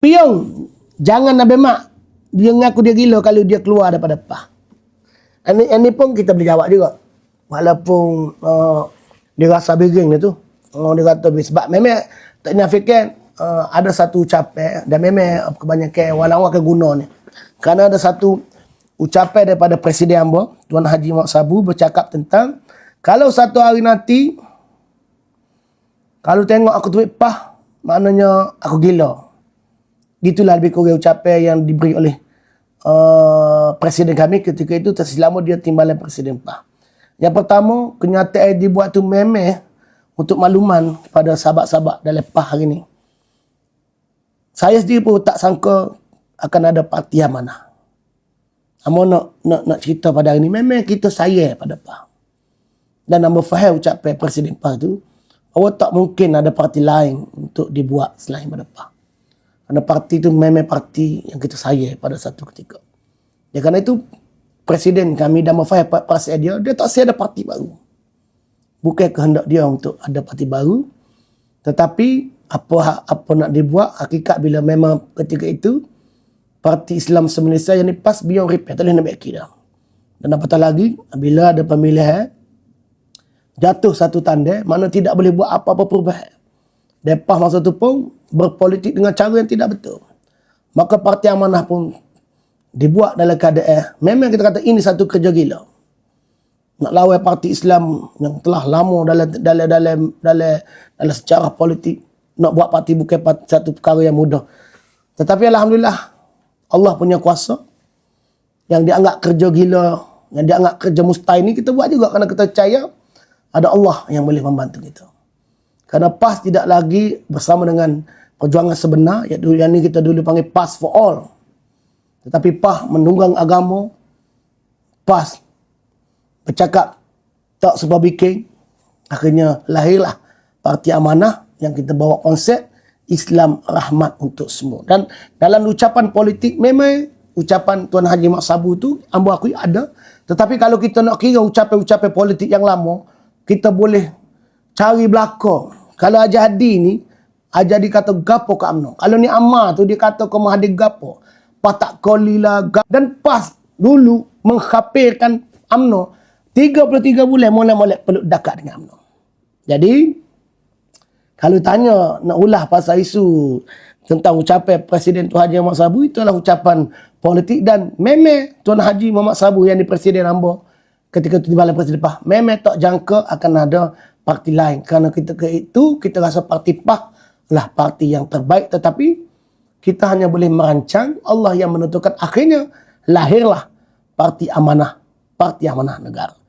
Piong, jangan Nabi Mak. Dia ngaku dia gila kalau dia keluar daripada PAH. Ini, ini pun kita boleh jawab juga. Walaupun uh, dia rasa dia tu. Uh, dia kata sebab memang tak nafikan uh, ada satu ucapan dan memang kebanyakan walau ke guna ni. Kerana ada satu ucapan daripada Presiden Ambo, Tuan Haji Mak Sabu bercakap tentang kalau satu hari nanti kalau tengok aku tweet pah, maknanya aku gila. Gitulah lebih kurang ucapan yang diberi oleh uh, Presiden kami ketika itu terselama dia timbalan Presiden PAH. Yang pertama, kenyataan yang dibuat tu memeh untuk makluman kepada sahabat-sahabat dalam PAH hari ini. Saya sendiri pun tak sangka akan ada parti amanah. Amo nak, nak, nak cerita pada hari ini, memang kita sayang pada PAH. Dan nama faham ucapan Presiden PAH tu, awak tak mungkin ada parti lain untuk dibuat selain pada PAH. Kerana parti itu memang parti yang kita sayang pada satu ketika. Ya, kerana itu, Presiden kami dan Mafahir Parsi dia, dia tak saya ada parti baru. Bukan kehendak dia untuk ada parti baru. Tetapi, apa apa nak dibuat, hakikat bila memang ketika itu, Parti Islam Malaysia yang ni pas beyond repair, tak boleh nak baik dah. Dan apatah lagi, bila ada pemilihan, jatuh satu tanda, mana tidak boleh buat apa-apa perubahan. Depas masa tu pun berpolitik dengan cara yang tidak betul. Maka parti amanah pun dibuat dalam keadaan memang kita kata ini satu kerja gila. Nak lawan parti Islam yang telah lama dalam dalam dalam dalam dalam sejarah politik nak buat parti bukan parti, satu perkara yang mudah. Tetapi alhamdulillah Allah punya kuasa yang dianggap kerja gila, yang dianggap kerja mustahil ni kita buat juga kerana kita percaya ada Allah yang boleh membantu kita. Kerana PAS tidak lagi bersama dengan perjuangan sebenar, iaitu yang ini kita dulu panggil PAS for all. Tetapi PAS menunggang agama, PAS bercakap tak sebab bikin, akhirnya lahirlah Parti Amanah yang kita bawa konsep Islam rahmat untuk semua. Dan dalam ucapan politik memang ucapan Tuan Haji Mak Sabu tu ambo aku ada. Tetapi kalau kita nak kira ucapan-ucapan politik yang lama, kita boleh cari belakang kalau Ajadi ni, Ajadi kata gapo ke UMNO. Kalau ni Amma tu dia kata ke Mahathir gapo. Patak kolila gapo. Dan pas dulu menghapirkan UMNO, 33 bulan mulai-mulai perlu dekat dengan UMNO. Jadi, kalau tanya nak ulah pasal isu tentang ucapan Presiden Tuan Haji Muhammad Sabu, itulah ucapan politik dan memang Tuan Haji Muhammad Sabu yang di Presiden Ambo ketika itu di Balai Presiden PAH, memang tak jangka akan ada parti lain. Kerana kita ke itu, kita rasa parti PAH lah parti yang terbaik. Tetapi, kita hanya boleh merancang Allah yang menentukan akhirnya lahirlah parti amanah, parti amanah negara.